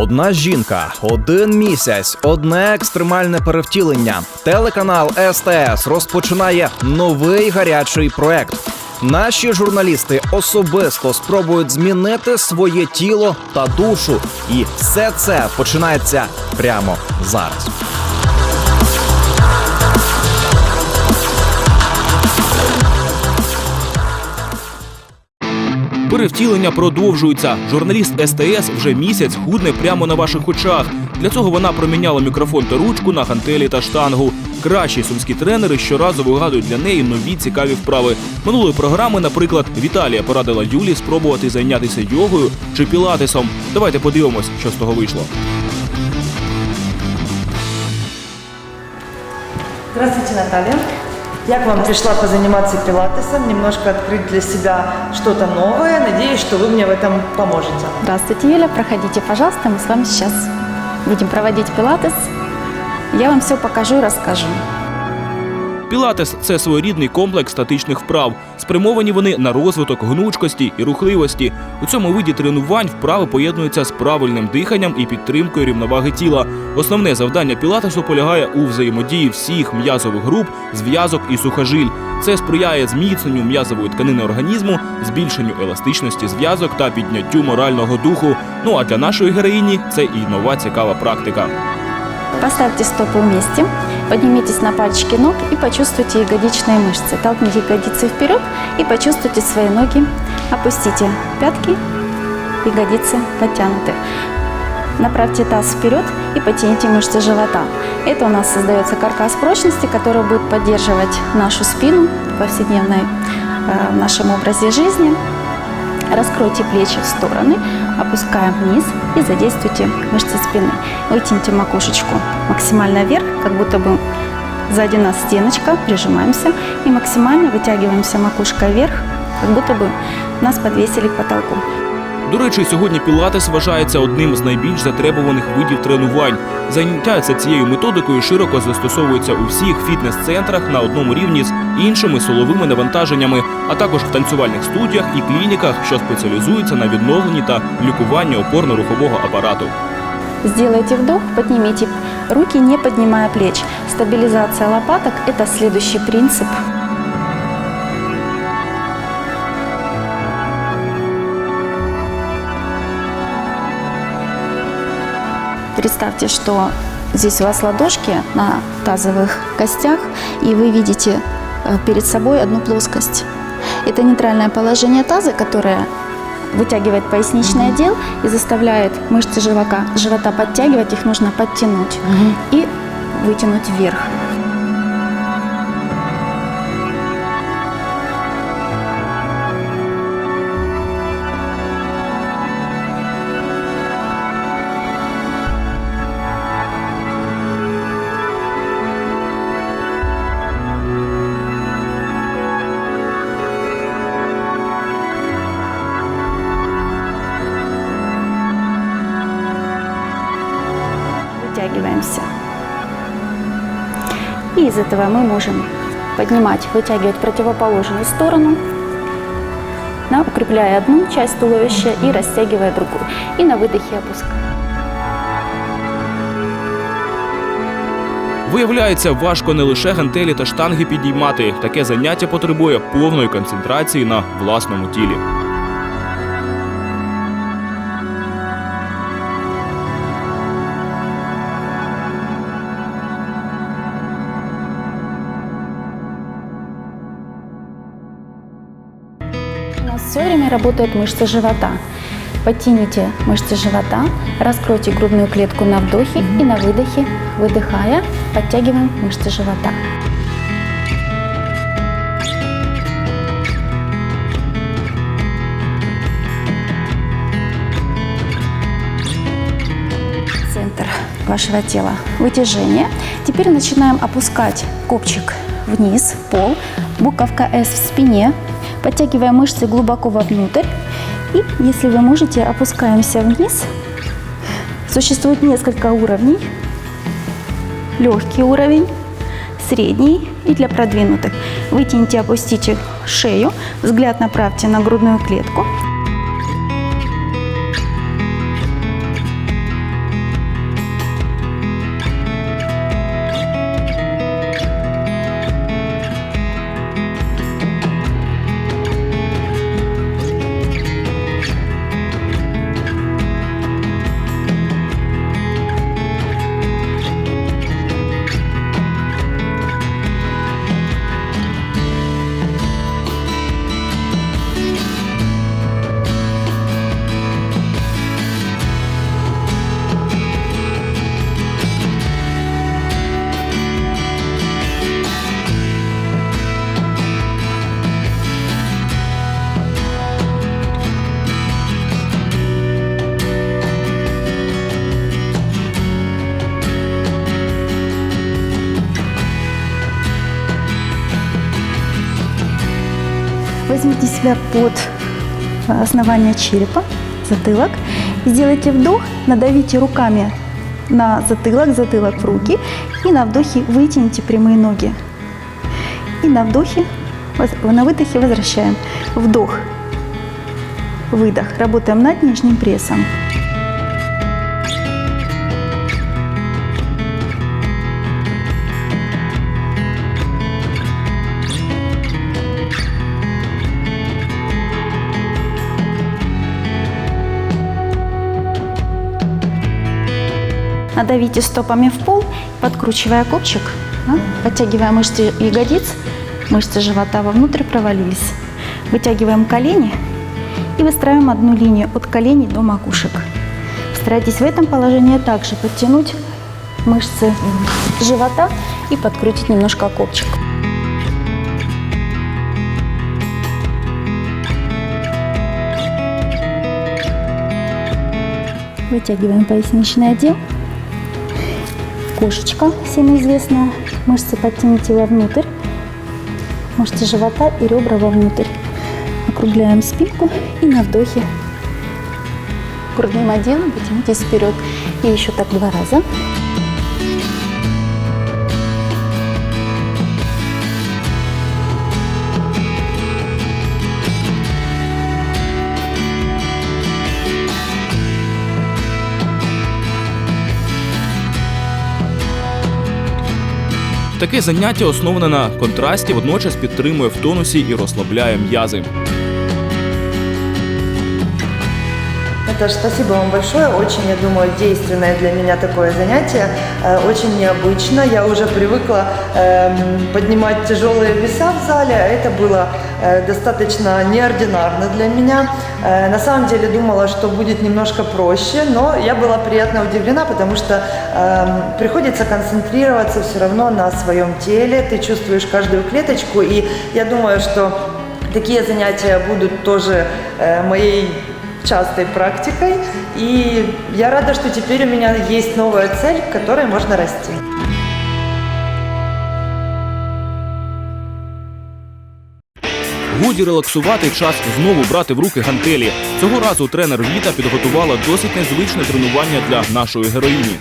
Одна жінка, один місяць, одне екстремальне перевтілення. Телеканал СТС розпочинає новий гарячий проект. Наші журналісти особисто спробують змінити своє тіло та душу, і все це починається прямо зараз. Перевтілення продовжуються. Журналіст СТС вже місяць худне прямо на ваших очах. Для цього вона проміняла мікрофон та ручку на гантелі та штангу. Кращі сумські тренери щоразу вигадують для неї нові цікаві вправи. Минулої програми, наприклад, Віталія порадила Юлі спробувати зайнятися йогою чи пілатесом. Давайте подивимось, що з того вийшло. Здравствуйте, Наталья. Я к вам пришла позаниматься пилатесом, немножко открыть для себя что-то новое. Надеюсь, что вы мне в этом поможете. Здравствуйте, Юля. Проходите, пожалуйста. Мы с вами сейчас будем проводить пилатес. Я вам все покажу и расскажу. Пілатес це своєрідний комплекс статичних вправ. Спрямовані вони на розвиток гнучкості і рухливості. У цьому виді тренувань вправи поєднуються з правильним диханням і підтримкою рівноваги тіла. Основне завдання пілатесу полягає у взаємодії всіх м'язових груп, зв'язок і сухожиль. Це сприяє зміцненню м'язової тканини організму, збільшенню еластичності зв'язок та підняттю морального духу. Ну а для нашої героїні це і нова цікава практика. Поставьте стопы вместе, поднимитесь на пальчики ног и почувствуйте ягодичные мышцы. Толкните ягодицы вперед и почувствуйте свои ноги. Опустите пятки, ягодицы подтянуты. Направьте таз вперед и потяните мышцы живота. Это у нас создается каркас прочности, который будет поддерживать нашу спину в повседневной э, в нашем образе жизни. Раскройте плечи в стороны, опускаем вниз и задействуйте мышцы спины. Вытяните макушечку максимально вверх, как будто бы сзади нас стеночка, прижимаемся и максимально вытягиваемся макушкой вверх, как будто бы нас подвесили к потолку. До речі, сьогодні пілатес вважається одним з найбільш затребуваних видів тренувань. Заняття за цією методикою широко застосовується у всіх фітнес-центрах на одному рівні з іншими силовими навантаженнями, а також в танцювальних студіях і клініках, що спеціалізуються на відновленні та лікуванні опорно-рухового апарату. Сделайте вдох, поднимите руки, не поднимая плеч. Стабилизация лопаток – это следующий принцип. Представьте, что здесь у вас ладошки на тазовых костях, и вы видите э, перед собой одну плоскость. Это нейтральное положение таза, которое вытягивает поясничный отдел и заставляет мышцы живота, живота подтягивать, их нужно подтянуть и вытянуть вверх. Вытягиваемся. И из этого мы можем поднимать, вытягивать в противоположную сторону, да, укрепляя одну часть туловища и растягивая другую. И на выдохе опускаем. Виявляється, важко не лише гантелі та штанги підіймати. Таке заняття потребує повної концентрації на власному тілі. Все время работают мышцы живота. Подтяните мышцы живота, раскройте грудную клетку на вдохе и на выдохе, выдыхая, подтягиваем мышцы живота. Центр вашего тела. Вытяжение. Теперь начинаем опускать копчик вниз, в пол. Буковка S в спине. Подтягивая мышцы глубоко вовнутрь. И, если вы можете, опускаемся вниз. Существует несколько уровней. Легкий уровень, средний и для продвинутых. Вытяните, опустите шею, взгляд направьте на грудную клетку. Возьмите себя под э, основание черепа, затылок. Сделайте вдох, надавите руками на затылок, затылок в руки. И на вдохе вытяните прямые ноги. И на вдохе, на выдохе возвращаем. Вдох, выдох. Работаем над нижним прессом. Надавите стопами в пол, подкручивая копчик, да, подтягивая мышцы ягодиц, мышцы живота вовнутрь провалились. Вытягиваем колени и выстраиваем одну линию от коленей до макушек. Старайтесь в этом положении также подтянуть мышцы живота и подкрутить немножко копчик. Вытягиваем поясничный отдел. Кошечка, всем известная. Мышцы подтяните вовнутрь. Мышцы живота и ребра вовнутрь. Округляем спинку и на вдохе грудным отделом потянитесь вперед. И еще так два раза. Таке заняття основане на контрасті, водночас підтримує в тонусі і розслабляє м'язи. Наташа, спасибо вам большое. Очень, я думаю, действенное для меня такое занятие. Э, Очень необычно. Я уже привыкла эм, поднимать тяжелые веса в зале, это было э, достаточно неординарно для меня. Э, На самом деле думала, что будет немножко проще, но я была приятно удивлена, потому что эм, приходится концентрироваться все равно на своем теле. Ты чувствуешь каждую клеточку, и я думаю, что такие занятия будут тоже моей частой практикой. И я рада, что теперь у меня есть новая цель, к которой можно расти. Годі релаксувати час знову брати в руки гантелі. Цього разу тренер Віта підготувала досить незвичне тренування для нашої героїні.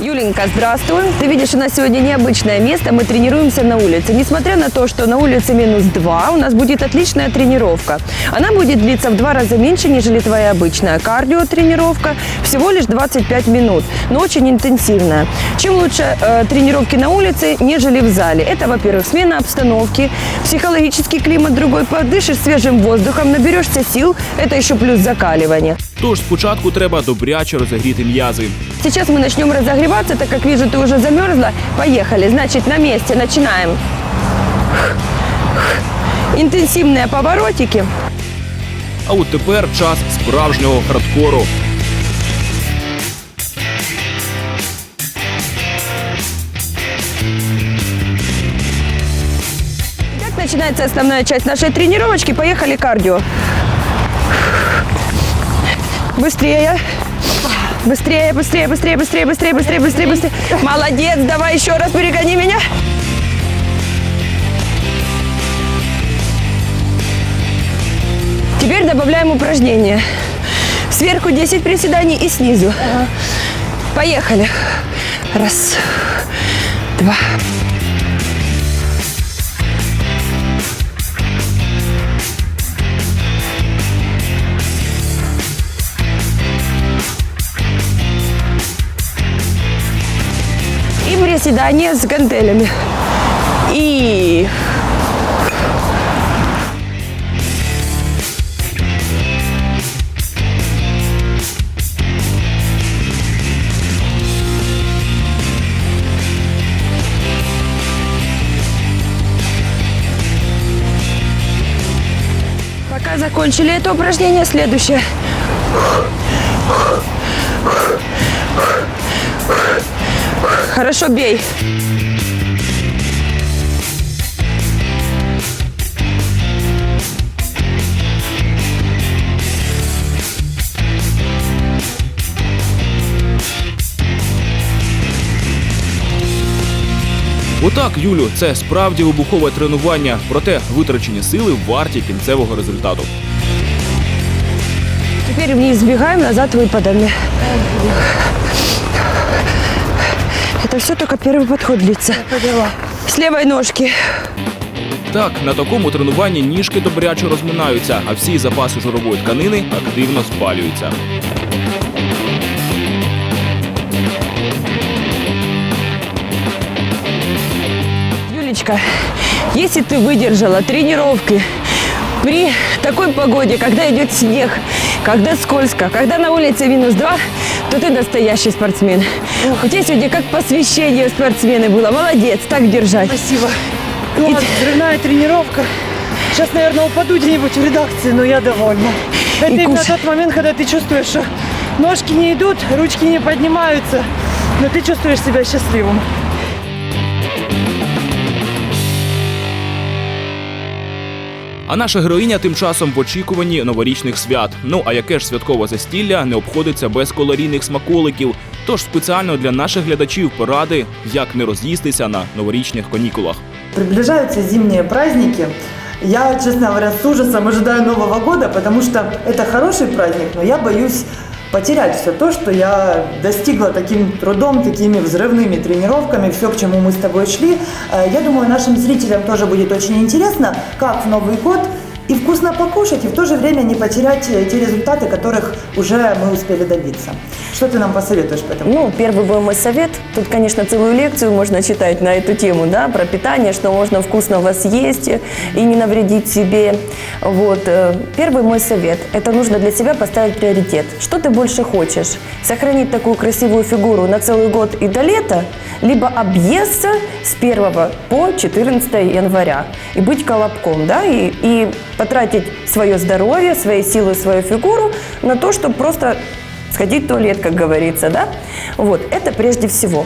Юленька, здравствуй. Ты видишь, у нас сегодня необычное место. Мы тренируемся на улице. Несмотря на то, что на улице минус 2, у нас будет отличная тренировка. Она будет длиться в два раза меньше, нежели твоя обычная кардио-тренировка. Всего лишь 25 минут, но очень интенсивная. Чем лучше э, тренировки на улице, нежели в зале. Это, во-первых, смена обстановки, психологический климат другой, подышишь свежим воздухом, наберешься сил. Это еще плюс закаливание. Тож спочатку треба добряче розігріти м'язи. Сейчас мы начнем разогреваться, так как вижу, ты уже замерзла. Поехали. Значит, на месте начинаем. Интенсивные поворотики. А от тепер час справжнього хардкору. Начинается основная часть нашей тренировочки. Поехали кардио. Быстрее. Быстрее, быстрее, быстрее, быстрее, быстрее, быстрее, быстрее, быстрее. Молодец, давай еще раз перегони меня. Теперь добавляем упражнение. Сверху 10 приседаний и снизу. Поехали. Раз, два. И приседания с гантелями. И Пока закончили это упражнение, следующее. Хорошо, бей. Отак, Юлю, це справді вибухове тренування, проте витрачені сили варті кінцевого результату. Теперь вниз сбегаем, назад выпадами. Это все только первый подход длится. С левой ножки. Так, на такому тренуванні ніжки добряче розминаються, а всі запаси жирової тканини активно спалюються. Юлечка, если ты выдержала тренировки при такой погоде, когда идет снег, когда скользко, когда на улице минус два, то ты настоящий спортсмен. У тебя сегодня как посвящение спортсмены было. Молодец, так держать. Спасибо. Класс, взрывная тренировка. Сейчас, наверное, упаду где-нибудь в редакции, но я довольна. Это И именно кушай. тот момент, когда ты чувствуешь, что ножки не идут, ручки не поднимаются, но ты чувствуешь себя счастливым. А наша героїня тим часом в очікуванні новорічних свят. Ну а яке ж святкове застілля не обходиться без калорійних смаколиків. Тож спеціально для наших глядачів поради, як не роз'їстися на новорічних канікулах. Приближаються зимні праздники. Я, честно говоря, с ужасом ожидаю Нового года, потому что это хороший праздник, но я боюсь потерять все то, что я достигла таким трудом, такими взрывными тренировками, все, к чему мы с тобой шли. Э, Я думаю, нашим зрителям тоже будет очень интересно, как в Новый год и вкусно покушать, и в то же время не потерять э, те результаты, которых уже мы успели добиться. Что ты нам посоветуешь по этому? Ну, первый был мой совет. Тут, конечно, целую лекцию можно читать на эту тему, да, про питание, что можно вкусного съесть и не навредить себе. Вот. э, Первый мой совет – это нужно для себя поставить приоритет. Что ты больше хочешь? Сохранить такую красивую фигуру на целый год и до лета, либо объесться с 1 по 14 января и быть колобком, да, и, и потратить свое здоровье, свои силы, свою фигуру на то, чтобы просто сходить в туалет, как говорится, да? Вот, это прежде всего.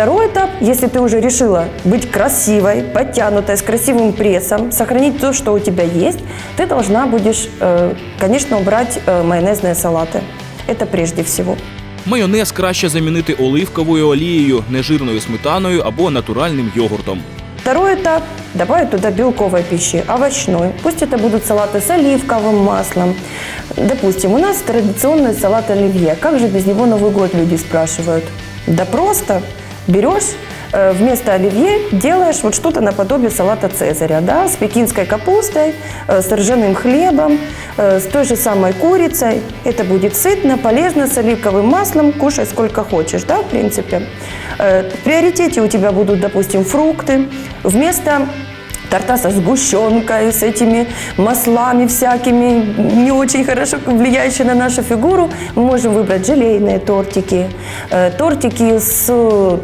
Второй этап, если ты уже решила быть красивой, подтянутой, с красивым прессом, сохранить то, что у тебя есть, ты должна будешь, э, конечно, убрать э, майонезные салаты. Это прежде всего. Майонез краще замінити оливковою олією, нежирною сметаною або натуральним йогуртом. Второй этап – добавить туда белковой пищи, овощной. Пусть это будут салаты с оливковым маслом. Допустим, у нас традиционный салат оливье. Как же без него Новый год люди спрашивают? Да просто берешь э, вместо оливье делаешь вот что-то наподобие салата Цезаря, да, с пекинской капустой, э, с ржаным хлебом, э, с той же самой курицей. Это будет сытно, полезно, с оливковым маслом, кушай сколько хочешь, да, в принципе. В приоритете у тебя будут, допустим, фрукты. Вместо торта со сгущенкой, с этими маслами всякими, не очень хорошо влияющие на нашу фигуру, мы можем выбрать желейные тортики, э, тортики с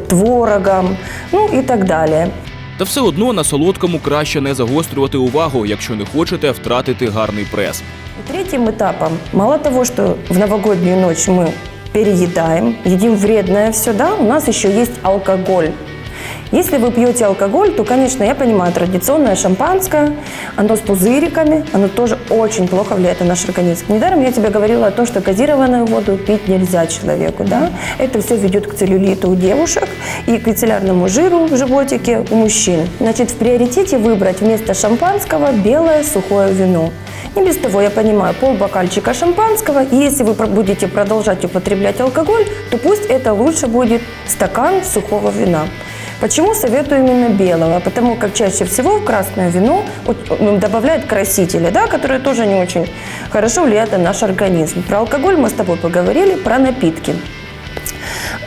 творогом, ну и так далее. Та все одно на солодкому краще не загострювати увагу, якщо не хочете втратити гарний прес. И Третьим этапом, мало того, что в новогоднюю ночь мы переедаем, едим вредное все, да, у нас еще есть алкоголь. Если вы пьете алкоголь, то, конечно, я понимаю, традиционное шампанское, оно с пузыриками, оно тоже очень плохо влияет на наш организм. Недаром я тебе говорила о том, что газированную воду пить нельзя человеку, да? Это все ведет к целлюлиту у девушек и к мицеллярному жиру в животике у мужчин. Значит, в приоритете выбрать вместо шампанского белое сухое вино. Не без того, я понимаю, полбокальчика шампанского. И если вы будете продолжать употреблять алкоголь, то пусть это лучше будет стакан сухого вина. Почему советую именно белого? Потому как чаще всего в красное вино ну, добавляют красители, да, которые тоже не очень хорошо влияют на наш организм. Про алкоголь мы с тобой поговорили, про напитки.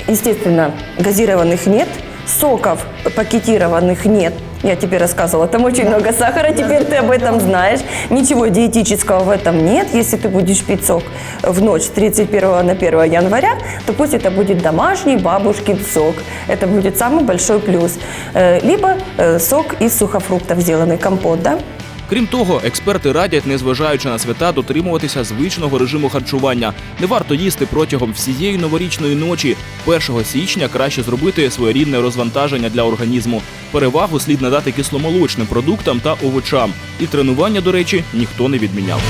Естественно, газированных нет, соков пакетированных нет. Я тебе рассказывала, там очень много сахара, теперь ты об этом знаешь. Ничего диетического в этом нет. Если ты будешь пить сок в ночь с 31 на 1 января, то пусть это будет домашний бабушкин сок. Это будет самый большой плюс. Э, Либо э, сок из сухофруктов сделанный, компот, да? Крім того, експерти радять, незважаючи на свята, дотримуватися звичного режиму харчування. Не варто їсти протягом всієї новорічної ночі. 1 січня краще зробити своєрідне розвантаження для організму. Перевагу слід надати кисломолочним продуктам та овочам. І тренування, до речі, ніхто не відміняв.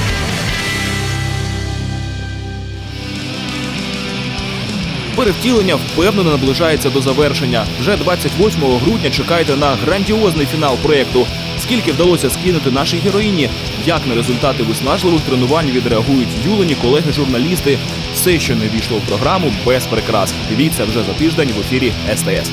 Перевтілення впевнено наближається до завершення. Вже 28 грудня чекайте на грандіозний фінал проєкту. Скільки вдалося скинути нашій героїні, як на результати виснажливих тренувань відреагують юлені колеги-журналісти. Все, що не війшло в програму, без прикрас. Дивіться вже за тиждень в ефірі СТС.